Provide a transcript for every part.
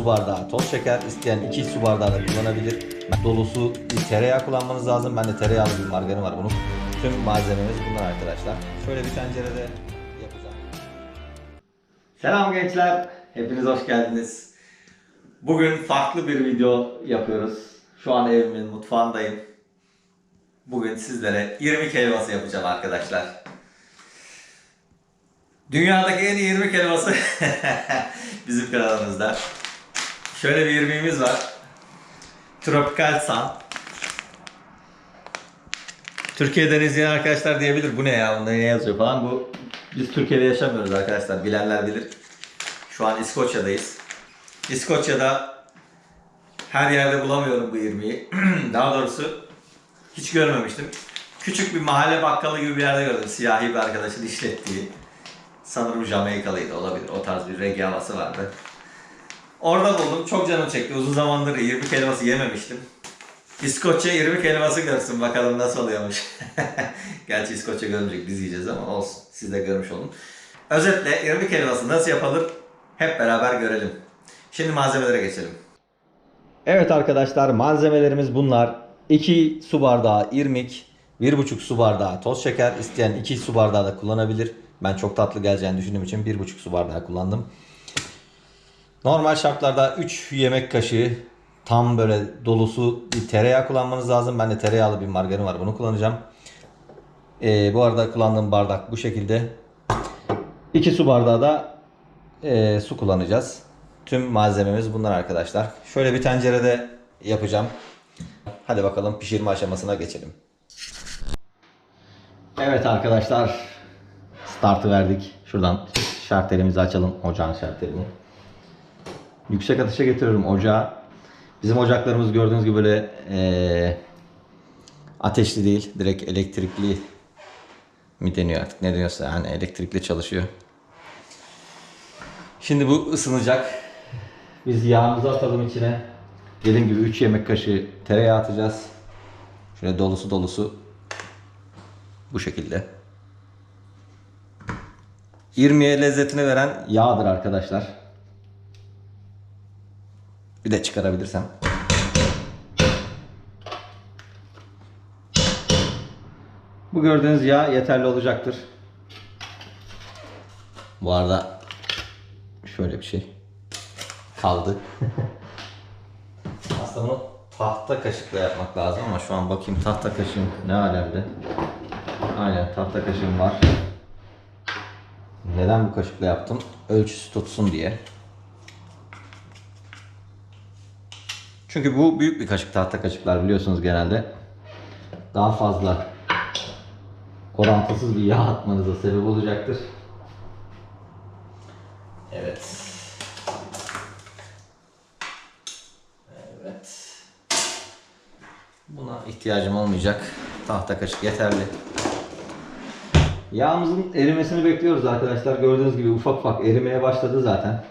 su bardağı toz şeker, isteyen 2 su bardağı da kullanabilir. Dolusu tereyağı kullanmanız lazım. Ben de tereyağlı bir margarin var bunun. Tüm malzememiz bunlar arkadaşlar. Şöyle bir tencerede yapacağım. Selam gençler. Hepiniz hoş geldiniz. Bugün farklı bir video yapıyoruz. Şu an evimin mutfağındayım. Bugün sizlere 20 helvası yapacağım arkadaşlar. Dünyadaki en iyi 20 helvası bizim kanalımızda. Şöyle bir 20'miz var. Tropical Sun. Türkiye'den izleyen arkadaşlar diyebilir bu ne ya bunda ne yazıyor falan. Bu biz Türkiye'de yaşamıyoruz arkadaşlar bilenler bilir. Şu an İskoçya'dayız. İskoçya'da her yerde bulamıyorum bu 20'yi. Daha doğrusu hiç görmemiştim. Küçük bir mahalle bakkalı gibi bir yerde gördüm. Siyahi bir arkadaşın işlettiği. Sanırım Jamaikalıydı olabilir. O tarz bir reggae havası vardı. Orada buldum. Çok canım çekti. Uzun zamandır 20 helvası yememiştim. İskoçya 20 helvası görsün bakalım nasıl oluyormuş. Gerçi İskoçya görmeyecek biz yiyeceğiz ama olsun. Siz de görmüş olun. Özetle 20 helvası nasıl yapılır hep beraber görelim. Şimdi malzemelere geçelim. Evet arkadaşlar malzemelerimiz bunlar. 2 su bardağı irmik, 1,5 su bardağı toz şeker. İsteyen 2 su bardağı da kullanabilir. Ben çok tatlı geleceğini düşündüğüm için 1,5 su bardağı kullandım. Normal şartlarda 3 yemek kaşığı tam böyle dolusu bir tereyağı kullanmanız lazım. Ben de tereyağlı bir margarin var. Bunu kullanacağım. Ee, bu arada kullandığım bardak bu şekilde. 2 su bardağı da e, su kullanacağız. Tüm malzememiz bunlar arkadaşlar. Şöyle bir tencerede yapacağım. Hadi bakalım pişirme aşamasına geçelim. Evet arkadaşlar. Startı verdik. Şuradan şartelimizi açalım. Ocağın şartelini. Yüksek ateşe getiriyorum ocağı. Bizim ocaklarımız gördüğünüz gibi böyle eee, ateşli değil. Direkt elektrikli mi deniyor artık ne deniyorsa yani elektrikli çalışıyor. Şimdi bu ısınacak. Biz yağımızı atalım içine. Dediğim gibi 3 yemek kaşığı tereyağı atacağız. Şöyle dolusu dolusu bu şekilde. İrmiye lezzetini veren yağdır arkadaşlar. Bir de çıkarabilirsem. Bu gördüğünüz yağ yeterli olacaktır. Bu arada şöyle bir şey kaldı. Aslında bunu tahta kaşıkla yapmak lazım ama şu an bakayım tahta kaşığım ne alemde. Aynen tahta kaşığım var. Neden bu kaşıkla yaptım? Ölçüsü tutsun diye. Çünkü bu büyük bir kaşık tahta kaşıklar biliyorsunuz genelde. Daha fazla orantısız bir yağ atmanıza sebep olacaktır. Evet. Evet. Buna ihtiyacım olmayacak. Tahta kaşık yeterli. Yağımızın erimesini bekliyoruz arkadaşlar. Gördüğünüz gibi ufak ufak erimeye başladı zaten.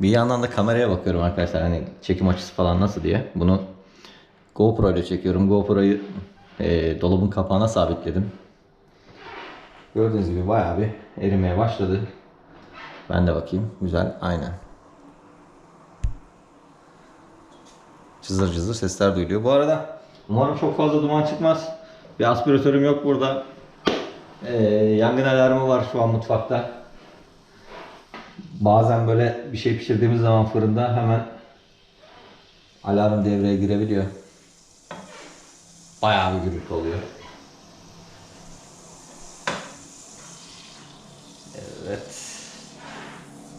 Bir yandan da kameraya bakıyorum arkadaşlar hani çekim açısı falan nasıl diye. Bunu GoPro ile çekiyorum. GoPro'yu e, dolabın kapağına sabitledim. Gördüğünüz gibi bayağı bir erimeye başladı. Ben de bakayım. Güzel. Aynen. Cızır cızır sesler duyuluyor. Bu arada umarım çok fazla duman çıkmaz. Bir aspiratörüm yok burada. Ee, yangın alarmı var şu an mutfakta. Bazen böyle bir şey pişirdiğimiz zaman fırında hemen alarm devreye girebiliyor. Bayağı bir gürültü oluyor. Evet.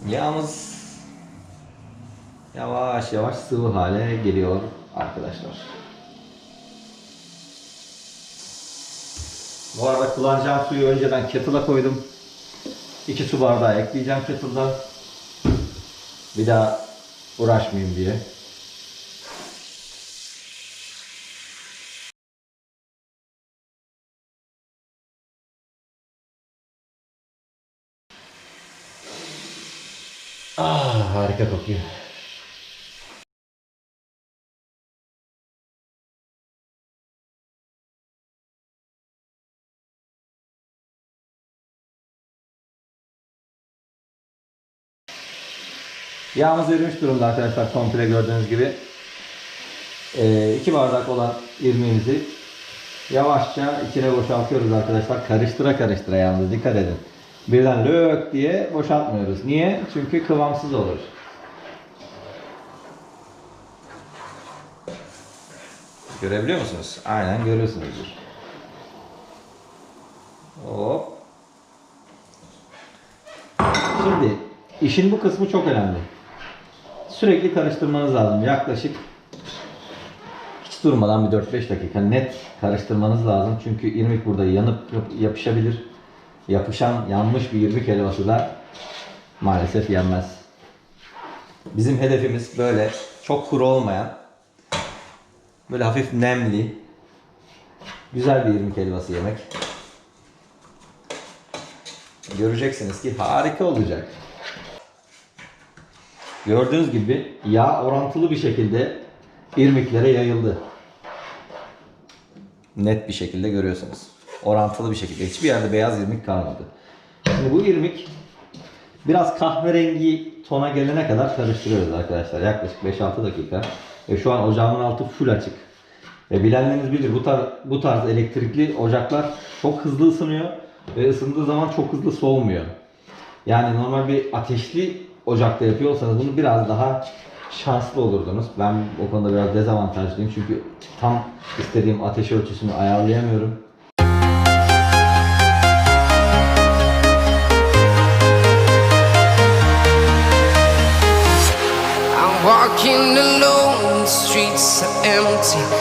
Yağımız yavaş yavaş sıvı hale geliyor arkadaşlar. Bu arada kullanacağım suyu önceden kettle'a koydum. 2 su bardağı ekleyeceğim kettle'dan. Bir daha uğraşmayayım diye. Ah harika kokuyor. Yağımız erimiş durumda arkadaşlar komple gördüğünüz gibi. 2 bardak olan irmiğimizi yavaşça içine boşaltıyoruz arkadaşlar. Karıştıra karıştıra yalnız dikkat edin. Birden lök diye boşaltmıyoruz. Niye? Çünkü kıvamsız olur. Görebiliyor musunuz? Aynen görüyorsunuzdur. Hop. Şimdi işin bu kısmı çok önemli. Sürekli karıştırmanız lazım. Yaklaşık hiç durmadan bir 4-5 dakika net karıştırmanız lazım. Çünkü irmik burada yanıp yap- yapışabilir. Yapışan yanmış bir irmik helvası da maalesef yenmez. Bizim hedefimiz böyle çok kuru olmayan, böyle hafif nemli, güzel bir irmik helvası yemek. Göreceksiniz ki harika olacak. Gördüğünüz gibi yağ orantılı bir şekilde irmiklere yayıldı. Net bir şekilde görüyorsunuz. Orantılı bir şekilde. Hiçbir yerde beyaz irmik kalmadı. Şimdi bu irmik biraz kahverengi tona gelene kadar karıştırıyoruz arkadaşlar. Yaklaşık 5-6 dakika. Ve şu an ocağımın altı full açık. Ve bilenleriniz bilir bu tarz, bu tarz elektrikli ocaklar çok hızlı ısınıyor ve ısındığı zaman çok hızlı soğumuyor. Yani normal bir ateşli ocakta yapıyorsanız bunu biraz daha şanslı olurdunuz. Ben o konuda biraz dezavantajlıyım çünkü tam istediğim ateş ölçüsünü ayarlayamıyorum. Walking alone, the streets are empty.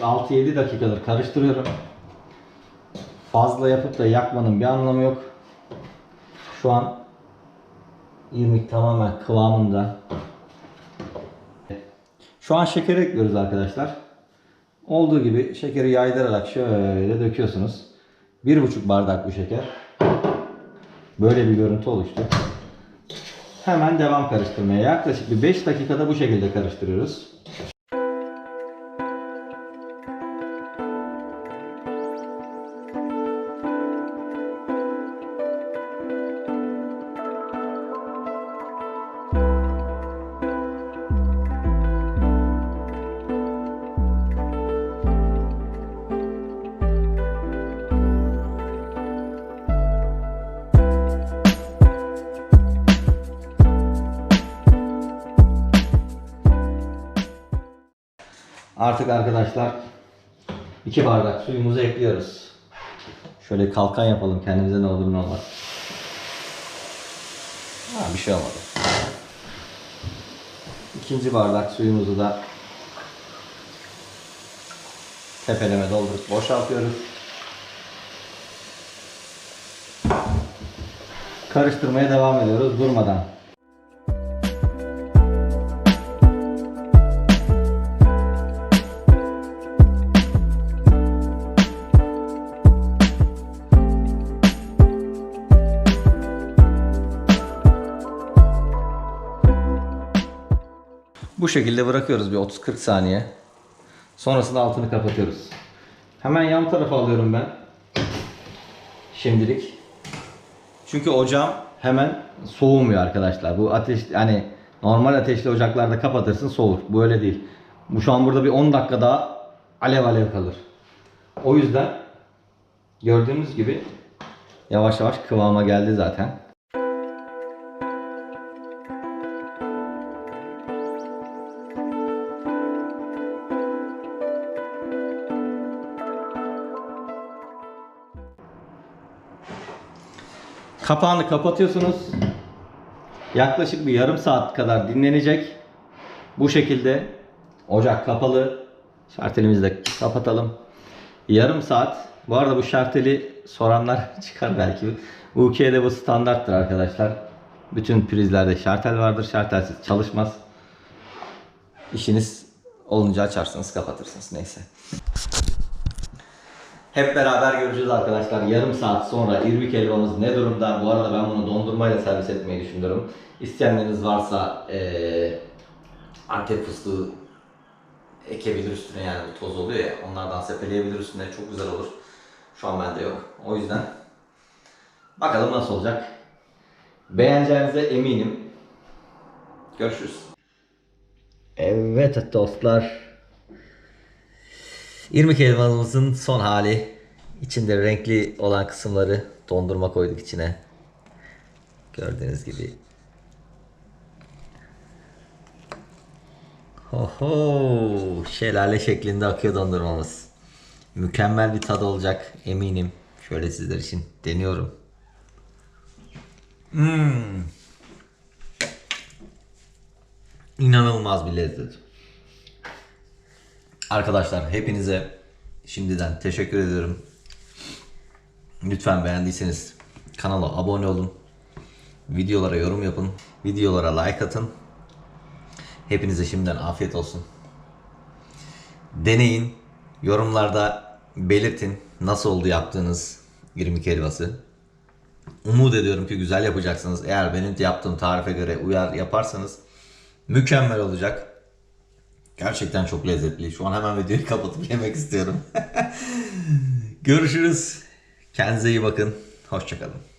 6-7 dakikadır karıştırıyorum. Fazla yapıp da yakmanın bir anlamı yok. Şu an irmik tamamen kıvamında. Şu an şeker ekliyoruz arkadaşlar. Olduğu gibi şekeri yaydırarak şöyle döküyorsunuz. 1,5 bardak bu şeker. Böyle bir görüntü oluştu. Hemen devam karıştırmaya. Yaklaşık bir 5 dakikada bu şekilde karıştırıyoruz. Artık arkadaşlar iki bardak suyumuzu ekliyoruz. Şöyle kalkan yapalım kendimize ne olur ne olmaz. Ha, bir şey olmadı. İkinci bardak suyumuzu da tepeleme doldurup boşaltıyoruz. Karıştırmaya devam ediyoruz durmadan. Bu şekilde bırakıyoruz bir 30-40 saniye. Sonrasında altını kapatıyoruz. Hemen yan tarafa alıyorum ben. Şimdilik. Çünkü ocağım hemen soğumuyor arkadaşlar. Bu ateş hani normal ateşli ocaklarda kapatırsın soğur. Bu öyle değil. Bu şu an burada bir 10 dakika daha alev alev kalır. O yüzden gördüğünüz gibi yavaş yavaş kıvama geldi zaten. Kapağını kapatıyorsunuz. Yaklaşık bir yarım saat kadar dinlenecek. Bu şekilde ocak kapalı. Şartelimizi de kapatalım. Yarım saat. Bu arada bu şarteli soranlar çıkar belki. UK'de bu standarttır arkadaşlar. Bütün prizlerde şartel vardır. Şartelsiz çalışmaz. İşiniz olunca açarsınız kapatırsınız neyse. Hep beraber göreceğiz arkadaşlar. Yarım saat sonra irmik helvamız ne durumda? Bu arada ben bunu dondurmayla servis etmeyi düşünüyorum. İsteyenleriniz varsa eee Antep fıstığı ekebilir üstüne yani bu toz oluyor ya onlardan sepeleyebilir üstüne çok güzel olur. Şu an bende yok. O yüzden bakalım nasıl olacak. Beğeneceğinize eminim. Görüşürüz. Evet dostlar. İrmik helvamızın son hali. İçinde renkli olan kısımları dondurma koyduk içine. Gördüğünüz gibi. Oho, şelale şeklinde akıyor dondurmamız. Mükemmel bir tadı olacak eminim. Şöyle sizler için deniyorum. Hmm. İnanılmaz bir lezzet. Arkadaşlar hepinize şimdiden teşekkür ediyorum. Lütfen beğendiyseniz kanala abone olun. Videolara yorum yapın. Videolara like atın. Hepinize şimdiden afiyet olsun. Deneyin. Yorumlarda belirtin nasıl oldu yaptığınız irmik helvası. Umut ediyorum ki güzel yapacaksınız. Eğer benim yaptığım tarife göre uyar yaparsanız mükemmel olacak. Gerçekten çok lezzetli. Şu an hemen videoyu kapatıp yemek istiyorum. Görüşürüz. Kendinize iyi bakın. Hoşçakalın.